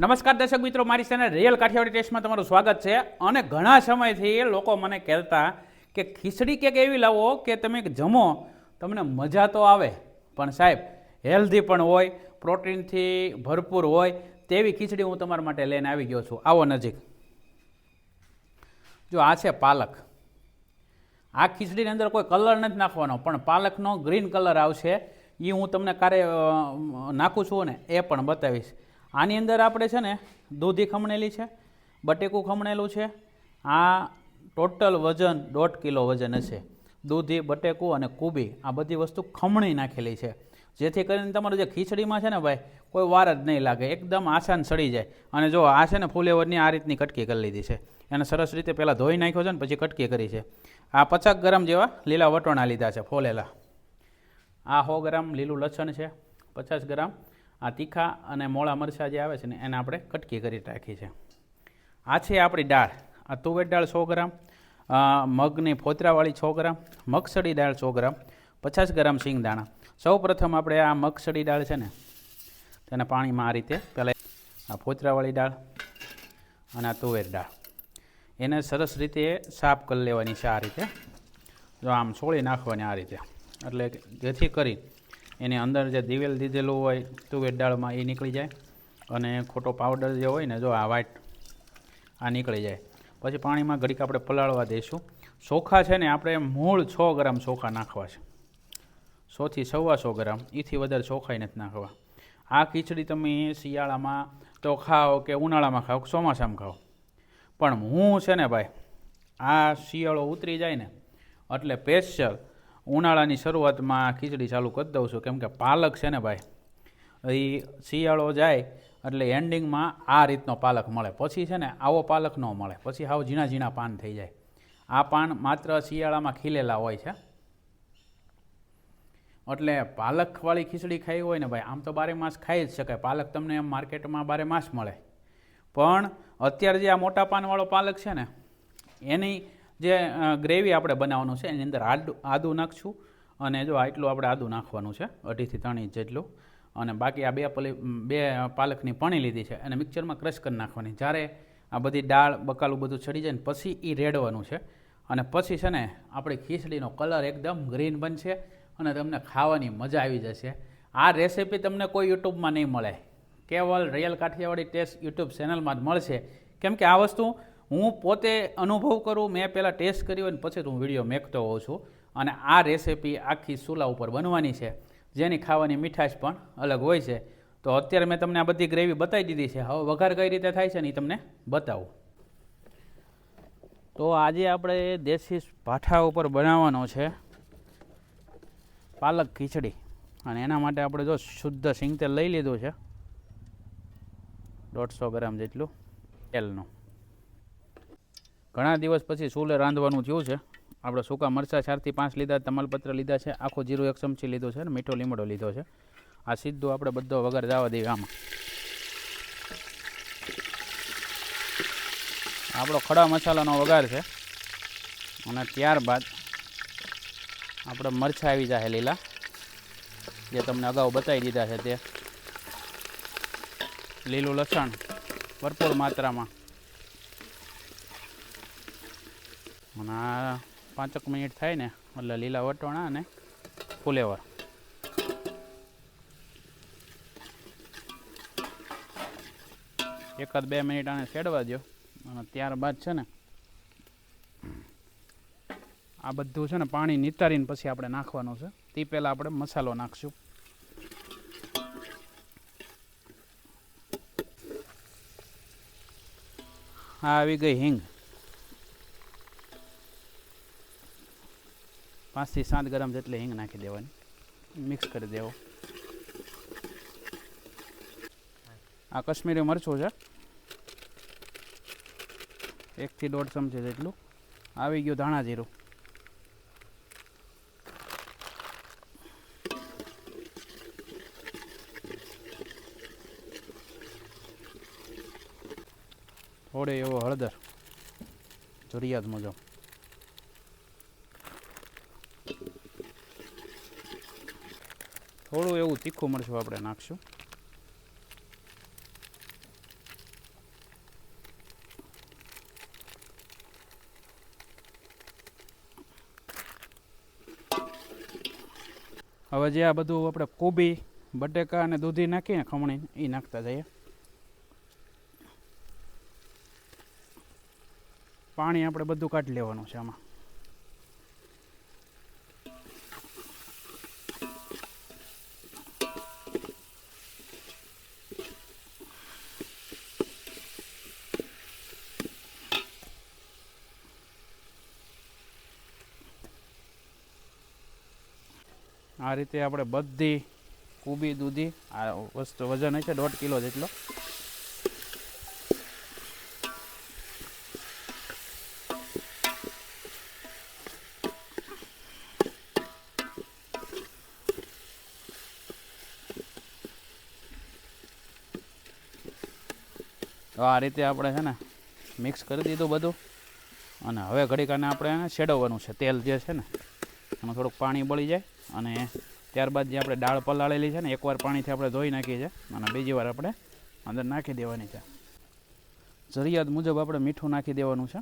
નમસ્કાર દર્શક મિત્રો, મારી ચેનલ રિયલ કાઠિયાવાડી ટેસ્ટમાં તમારું સ્વાગત છે. અને ઘણા સમયથી લોકો મને કહેતા કે ખીચડી કેક એવી લાવો કે તમે જમો, તમને મજા તો આવે. પણ સાહેબ, હેલ્ધી પણ હોય, પ્રોટીનથી ભરપૂર હોય, તેવી ખીચડી હું તમારા માટે લઈને આવી ગયો છું. આવો નજીક. જો આ છે પાલક. આ ખીચડીની અંદર કોઈ કલર નથી નાખવાનો, પણ પાલકનો ગ્રીન કલર આવશે. એ હું તમને કારે નાખું છું ને એ પણ બતાવીશ. આની અંદર આપણે છે ને દૂધી ખમણેલી છે, બટેકું ખમણેલું છે, આ ટોટલ વજન દોઢ કિલો વજન હશે. દૂધી, બટેકું અને કુબી આ બધી વસ્તુ ખમણી નાખેલી છે. જેથી કરીને તમારું જે ખીચડીમાં છે ને ભાઈ, કોઈ વાર જ નહીં લાગે. એકદમ આસાન સડી જાય. અને જો આ છે ને ફુલેવરની આ રીતની કટકી કરી લીધી છે. એને સરસ રીતે પહેલાં ધોઈ નાખ્યો છે ને પછી કટકી કરી છે. આ પચાસ ગ્રામ જેવા લીલા વટોણા લીધા છે ફોલેલા. આ સો ગ્રામ લીલું લસણ છે, પચાસ ગ્રામ આ તીખા અને મોળા મરચાં જે આવે છે ને, એને આપણે કટકી કરી રાખી છે. આ છે આપણી દાળ. આ તુવેર દાળ સો ગ્રામ મગની ફોતરાવાળી સો ગ્રામ, મગસળી દાળ સો ગ્રામ, પચાસ ગ્રામ સિંગદાણા સૌ પ્રથમ આપણે આ મગસળી દાળ છે ને, તેને પાણીમાં આ રીતે પહેલાં આ ફોતરાવાળી દાળ અને આ તુવેર દાળ. એને સરસ રીતે સાફ કરી લેવાની છે આ રીતે. જો આમ છોડી નાખવાની આ રીતે. એટલે જેથી કરી એની અંદર જે દિવેલ દીધેલું હોય, તુવેર દાળમાં એ નીકળી જાય. અને ખોટો પાવડર જે હોય ને, જો આ વ્હાઈટ આ નીકળી જાય. પછી પાણીમાં ઘડીક આપણે પલાળવા દઈશું. ચોખા છે ને, આપણે મૂળ છ ગ્રામ ચોખા નાખવા છે. સોથી સવા સો ગ્રામ એથી વધારે ચોખાઈ નથી નાખવા. આ ખીચડી તમે શિયાળામાં તો ખાઓ કે ઉનાળામાં ખાઓ ચોમાસામાં ખાઓ. પણ હું છે ને ભાઈ, આ શિયાળો ઉતરી જાય ને, એટલે સ્પેશિયલ ઉનાળાની શરૂઆતમાં ખીચડી ચાલુ કરી દઉં છું. કેમ કે પાલક છે ને ભાઈ, એ શિયાળો જાય એટલે એન્ડિંગમાં આ રીતનો પાલક મળે. પછી છે ને આવો પાલક ન મળે. પછી આવો ઝીણા ઝીણા પાન થઈ જાય. આ પાન માત્ર શિયાળામાં ખીલેલા હોય છે. એટલે પાલકવાળી ખીચડી ખાઈ હોય ને ભાઈ, આમ તો બારે માસ ખાઈ જ શકાય. પાલક તમને એમ માર્કેટમાં બારે માસ મળે. પણ અત્યારે જે આ મોટા પાનવાળો પાલક છે ને, એની જે ગ્રેવી આપણે બનાવવાનું છે, એની અંદર આદુ આદું નાખશું અને જો આટલું આપણે આદું નાખવાનું છે, અઢીથી ત્રણ ઇંચ જેટલું. અને બાકી આ બે પલી બે પાલકની પણી લીધી છે અને મિક્સરમાં ક્રશ કરી નાખવાની. જ્યારે આ બધી દાળ, બકાલું બધું ચડી જાય ને પછી એ રેડવાનું છે. અને પછી છે ને, આપણી ખીચડીનો કલર એકદમ ગ્રીન બનશે અને તમને ખાવાની મજા આવી જશે. આ રેસીપી તમને કોઈ યુટ્યુબમાં નહીં મળે. કેવલ રિયલ કાઠિયાવાડી ટેસ્ટ યુટ્યુબ ચેનલમાં જ મળશે. કેમ કે આ વસ્તુ હું પોતે અનુભવ કરું, મેં પહેલાં ટેસ્ટ કર્યો હોય ને પછી હું વીડિયો મેકતો હોઉં છું. અને આ રેસીપી આખી ચૂલા ઉપર બનવાની છે. જેની ખાવાની મીઠાશ પણ અલગ હોય છે. તો અત્યારે મેં તમને આ બધી ગ્રેવી બતાવી દીધી છે. હવે વઘાર કઈ રીતે થાય છે ને એ તમને બતાવું. તો આજે આપણે દેશી ભાઠા ઉપર બનાવવાનો છે. પાલક ખીચડી. અને એના માટે આપણે જો શુદ્ધ સિંગ તેલ લઈ લીધું છે. દોઢસો ગ્રામ જેટલું તેલનું. ઘણા દિવસ પછી ચૂલે રાંધવાનું થયું છે. આપણે સૂકા મરચાં ચારથી પાંચ લીધા, તમાલપત્ર લીધા છે, આખો જીરું એક ચમચી લીધું છે અને મીઠો લીમડો લીધો છે. આ સીધું આપણે બધો વગર જવા દઈએ આમાં. આપણો ખડા મસાલાનો વઘાર છે. અને ત્યારબાદ આપણે મરચાં આવી જાય લીલા, જે તમને અગાઉ બતાવી દીધા છે તે. લીલું લસણ, ભરપૂર માત્રામાં. અને આ પાંચક મિનિટ થાય ને, એટલે લીલા વટોણા અને ફુલેવર. એકાદ બે મિનિટ આને છેડવા દો અને ત્યારબાદ છે ને, આ બધું છે ને પાણી નિતારીને પછી આપણે નાખવાનું છે. તે પહેલાં આપણે મસાલો નાખશું. આ આવી ગઈ હિંગ. પાંચથી સાત ગ્રામ જેટલી હિંગ નાખી દેવાની. મિક્સ કરી દેવો. આ કશ્મીરી મરચું છે. એકથી દોઢ ચમચી જેટલું. આવી ગયું ધાણા જીરું. થોડે એવો હળદર. જરૂરિયાત મુજબ થોડું એવું તીખું મરચું આપણે નાખશું. હવે જે આ બધું આપણે કોબી, બટેકા અને દૂધી નાખીને ખમણી એ નાખતા જઈએ. પાણી આપણે બધું કાઢી લેવાનું છે આમાં. આ રીતે આપણે બધી કુબી દૂધી, આ વસ્તુ વજન છે દોઢ કિલો જેટલો. તો આ રીતે આપણે છે ને મિક્સ કરી દીધું બધું. અને હવે ઘડીક આને આપણે શેડવવાનું છે, તેલ જે છે ને, એમાં થોડુંક પાણી બળી જાય. અને ત્યારબાદ જે આપણે દાળ પલાળેલી છે ને, એકવાર પાણીથી આપણે ધોઈ નાખીએ છીએ અને બીજી વાર આપણે અંદર નાખી દેવાની છે. જરૂરિયાત મુજબ આપણે મીઠું નાખી દેવાનું છે.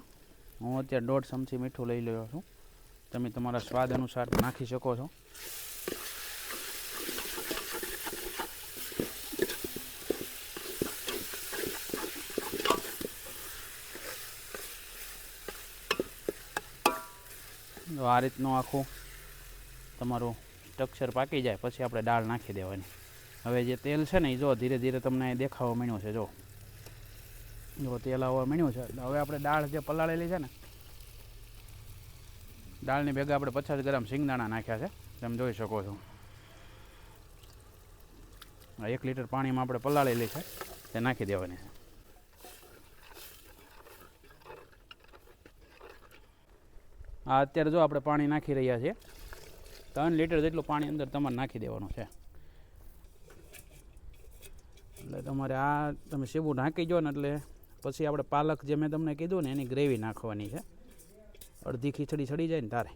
હું અત્યારે દોઢ ચમચી મીઠું લઈ રહ્યો છું. તમે તમારા સ્વાદ અનુસાર નાખી શકો છો. આ રીતનું આખું તમારું સ્ટ્રક્ચર પાકી જાય, પછી આપણે દાળ નાખી દેવાની. હવે જે તેલ છે ને એ જો ધીરે ધીરે તમને દેખાવા માંડ્યું છે, જો. જો તેલ આવવા માંડ્યું છે હવે આપણે દાળ જે પલાળેલી છે ને, દાળની ભેગા આપણે પચાસ ગ્રામ સિંગદાણા નાખ્યા છે, તમે જોઈ શકો છો. એક લીટર પાણીમાં આપણે પલાળેલી છે, તે નાખી દેવાની છે. આ અત્યારે જો આપણે પાણી નાખી રહ્યા છીએ ત્રણ લીટર જેટલું પાણી અંદર તમારે નાખી દેવાનું છે. એટલે તમારે આ તમે સીબું નાખી જો ને એટલે પછી આપણે પાલક જે મેં તમને કીધું ને એની ગ્રેવી નાખવાની છે. અડધી ખીચડી ચડી જાય ને તારે.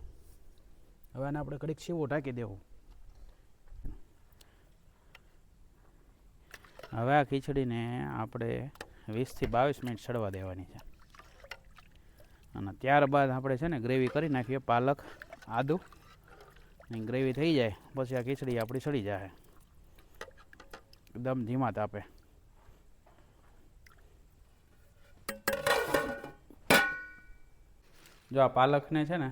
હવે આને આપણે કડીક સીવું ઢાંકી દેવું. હવે આ ખીચડીને આપણે વીસથી બાવીસ મિનિટ ચડવા દેવાની છે. અને ત્યારબાદ આપણે છે ને ગ્રેવી કરી નાખીએ પાલક, આદુ ની ગ્રેવી થઈ જાય, પછી આ ખીચડી આપણી સડી જાય એકદમ ધીમા તાપે. જો આ પાલકને છે ને,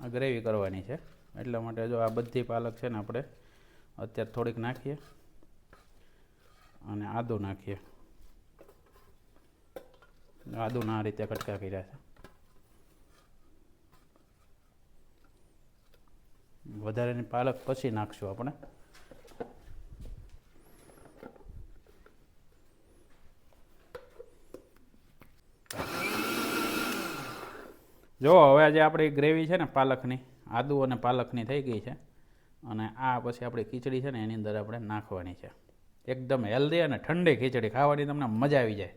આ ગ્રેવી કરવાની છે, એટલા માટે જો આ બધી પાલક છે ને આપણે અત્યારે થોડીક નાખીએ અને આદું નાખીએ. આદુના આ રીતે કટકા કર્યા છે. વધારેની પાલક પછી નાખશું આપણે. જો, હવે આજે આપણી ગ્રેવી છે ને પાલકની, આદુ અને પાલકની થઈ ગઈ છે. અને આ પછી આપણી ખીચડી છે ને, એની અંદર આપણે નાખવાની છે. એકદમ હેલ્ધી અને ઠંડી ખીચડી, ખાવાની તમને મજા આવી જાય.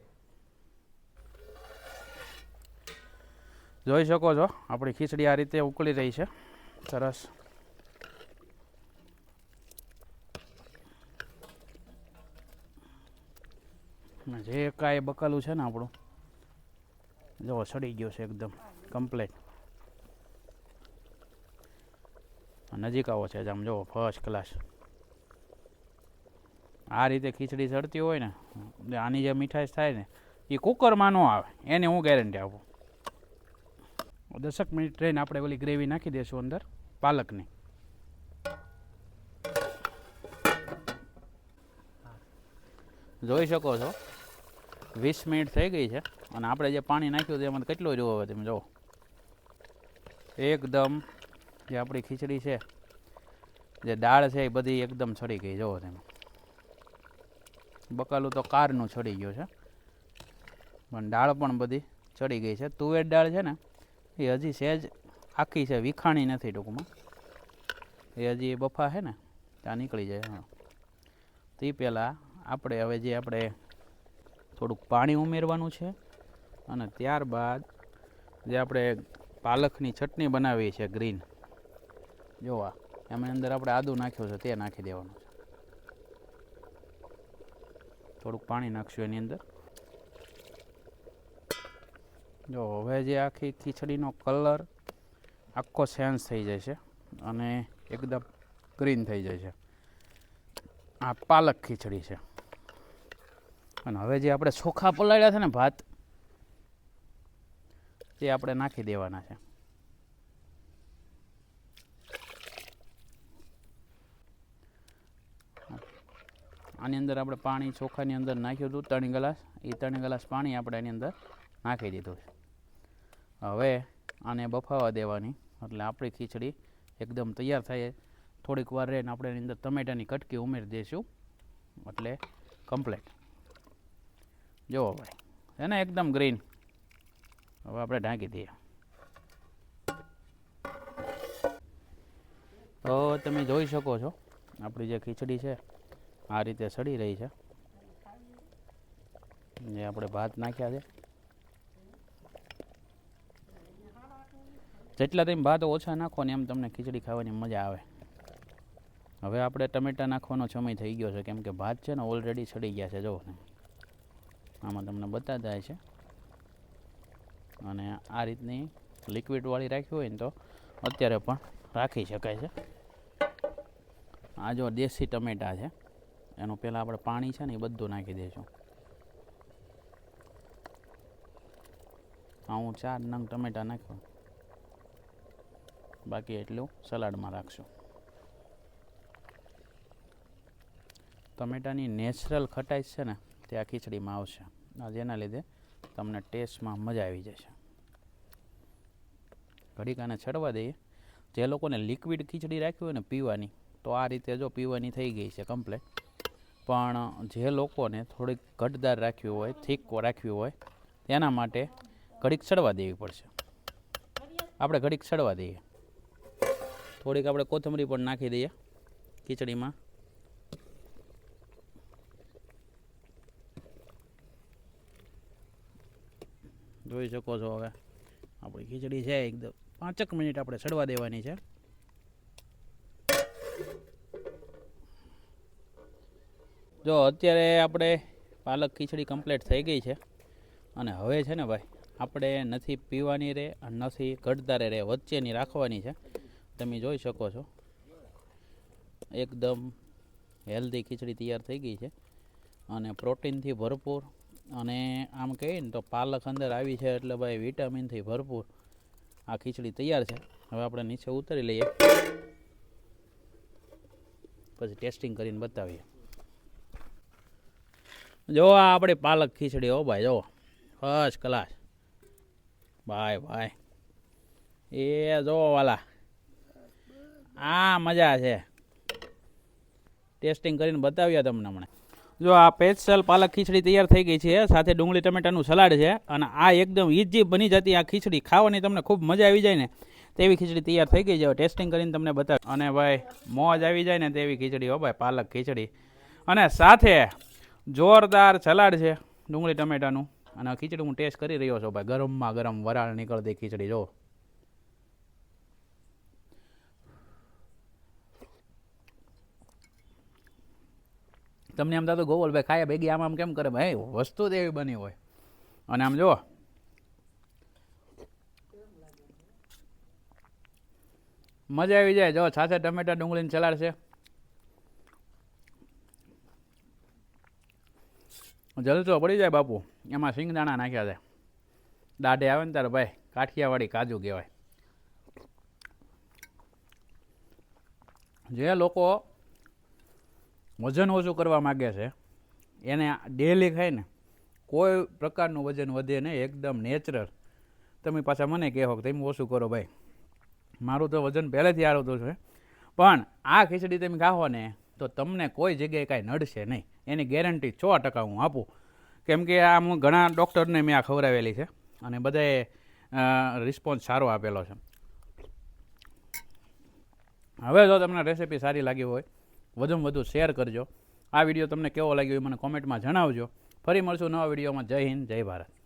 જોઈ શકો છો, આપણી ખીચડી આ રીતે ઉકળી રહી છે. સરસ. જે કાંઈ બકાલું છે ને આપણું. જો, સડી ગયો છે એકદમ કમ્પ્લેટ નજીક આવો છે, આમ જો ફર્સ્ટ ક્લાસ આ રીતે ખીચડી ચડતી હોય ને આની જે મીઠાશ થાય ને, એ કુકરમાં ન આવે. એની હું ગેરંટી આપું. દસક મિનિટ ટ્રેન આપણે ઓલી ગ્રેવી નાખી દઈશું અંદર, પાલકની. જોઈ શકો છો? વીસ મિનિટ થઈ ગઈ છે અને આપણે જે પાણી નાખ્યું હતું એમાં કેટલું જોવો હવે તમે જુઓ. એકદમ જે આપણી ખીચડી છે, જે દાળ છે એ બધી એકદમ છડી ગઈ, જુઓ તમે. બકાલું તો કારનું છડી ગયું છે, પણ દાળ પણ બધી ચડી ગઈ છે. તુવેર દાળ છે ને, એ હજી સહેજ આખી છે, વિખાણી નથી ટૂંકમાં. એ હજી બફા છે ને, ત્યાં નીકળી જાય. હા. તે પહેલાં આપણે હવે જે આપણે થોડુંક પાણી ઉમેરવાનું છે અને ત્યારબાદ જે આપણે પાલકની ચટણી બનાવી છે ગ્રીન જોવા એમની અંદર આપણે આદું નાખ્યું છે, તે નાખી દેવાનું છે. થોડુંક પાણી નાખશું એની અંદર. જો, હવે જે આખી ખીચડીનો કલર આખો સેન્સ થઈ જાય છે અને એકદમ ગ્રીન થઈ જાય છે. આ પાલક ખીચડી છે. અને હવે જે આપણે ચોખા પલાળ્યા છે ને ભાત તે આપણે નાખી દેવાના છે. આની અંદર આપણે પાણી ચોખાની અંદર નાખ્યું હતું, ત્રણ ગ્લાસ. એ ત્રણ ગ્લાસ પાણી આપણે એની અંદર નાખી દીધું છે. હવે આને બફાવા દેવાની. એટલે આપણી ખીચડી એકદમ તૈયાર થાય. થોડીક વાર રહીને આપણે એની અંદર ટમેટાની કટકી ઉમેરી દઈશું એટલે કમ્પ્લેટ જુઓ ભાઈ છે ને એકદમ ગ્રીન હવે આપણે ઢાંકી દઈએ. તો તમે જોઈ શકો છો, આપણી જે ખીચડી છે, આ રીતે સડી રહી છે. જે આપણે ભાત નાખ્યા છે. જેટલા તમે ભાત ઓછા નાખો ને એમ તમને ખીચડી ખાવાની મજા આવે. હવે આપણે ટમેટા નાખવાનો સમય થઈ ગયો છે, કેમ કે ભાત છે ને ઓલરેડી સડી ગયા છે જો આમાં તમને બતા જાય છે. અને આ રીતની લિક્વિડવાળી રાખી હોય ને તો અત્યારે પણ રાખી શકાય છે. આ જો દેશી ટમેટા છે. એનું પહેલાં આપણે પાણી છે ને એ બધું નાખી દઈશું. હા હું ચાર નંગ ટમેટા નાખ્યો. બાકી એટલું સલાડમાં રાખશું. ટમેટાની નેચરલ ખટાશ છે ને તે આ ખીચડીમાં આવશે. જેના લીધે તમને ટેસ્ટમાં મજા આવી જશે. ઘડીક આને ચડવા દઈએ. જે લોકોને લિક્વિડ ખીચડી રાખવી હોય ને પીવાની, તો આ રીતે જો પીવાની થઈ ગઈ છે કમ્પ્લેટ પણ જે લોકોને થોડીક ઘટદાર રાખવી હોય થીક રાખવી હોય, તેના માટે ઘડીક ચડવા દેવી પડશે. આપણે ઘડીક ચડવા દઈએ. થોડીક આપણે કોથમરી પણ નાખી દઈએ ખીચડીમાં. જોઈ શકો છો હવે. આપણી ખીચડી છે એકદમ. પાંચક મિનિટ આપણે ચડવા દેવાની છે. જો, અત્યારે આપણે પાલક ખીચડી કમ્પ્લીટ થઈ ગઈ છે. અને હવે છે ને ભાઈ, આપણે નથી પીવાની રે અને નથી ઘટદારે રે વચ્ચેની રાખવાની છે. તમે જોઈ શકો છો. એકદમ હેલ્ધી ખીચડી તૈયાર થઈ ગઈ છે. અને પ્રોટીનથી ભરપૂર અને આમ કહીએ ને તો પાલક અંદર આવી છે એટલે ભાઈ વિટામિનથી ભરપૂર આ ખીચડી તૈયાર છે. હવે આપણે નીચે ઉતારી લઈએ. પછી ટેસ્ટિંગ કરીને બતાવીએ. જો આ આપણી પાલક ખીચડી હો ભાઈ, જો. ફર્સ્ટ ક્લાસ ભાઈ ભાઈ. એ જો વાલા. આ મજા છે. ટેસ્ટિંગ કરીને બતાવ્યા તમને હમણાં. જો આ પેસ્ટલ પાલક ખીચડી તૈયાર થઈ ગઈ છે, સાથે ડુંગળી, ટમેટાનું સલાડ છે, અને આ એકદમ ઇઝી બની જતી આ ખીચડી ખાવાની તમને ખૂબ મજા આવી જાય ને, તેવી ખીચડી તૈયાર થઈ ગઈ છે. ટેસ્ટિંગ કરીને તમને બતાવ અને ભાઈ, મોજ આવી જાય ને તેવી ખીચડી, હો ભાઈ, પાલક ખીચડી. અને સાથે જોરદાર સલાડ છે, ડુંગળી, ટમેટાનું. અને ખીચડી હું ટેસ્ટ કરી રહ્યો છું, ભાઈ, ગરમમાં ગરમ વરાળ નીકળતી ખીચડી, જો. તમને એમ થતું, ગોવલભાઈ ખાયા ભેગી, આમ આમ કેમ કરે? ભાઈ, વસ્તુ જ એવી બની હોય. અને આમ જુઓ. મજા આવી જાય. જો સાથે ટમેટા ડુંગળીની ચલાડશે જલસો પડી જાય બાપુ. એમાં સિંગદાણા નાખ્યા છે. દાઢે આવે ને ત્યારે ભાઈ, કાઠિયાવાડી કાજુ કહેવાય. જે લોકો વજન ઓછું કરવા માગે છે, એને ડેલી ખાય ને કોઈ પ્રકારનું વજન વધે નહીં, એકદમ નેચરલ તમે પાછા મને કહેવો કે તમે ઓછું કરો ભાઈ. મારું તો વજન પહેલેથી આવતું છે. પણ આ ખીચડી તમે ખાઓ ને, તો તમને કોઈ જગ્યાએ કાંઈ નડશે નહીં. એની ગેરંટી છ ટકા હું આપું. કેમ કે આ હું ઘણા ડૉક્ટરને મેં આ ખવડાવેલી છે, અને બધાએ રિસ્પોન્સ સારો આપેલો છે. હવે જો તમને રેસીપી સારી લાગી હોય વધુમાં વધુ શેર કરજો. આ વીડિયો તમને કેવો લાગ્યો એ મને કોમેન્ટમાં જણાવજો. ફરી મળશું નવા વિડીયોમાં. જય હિન્દ, જય ભારત.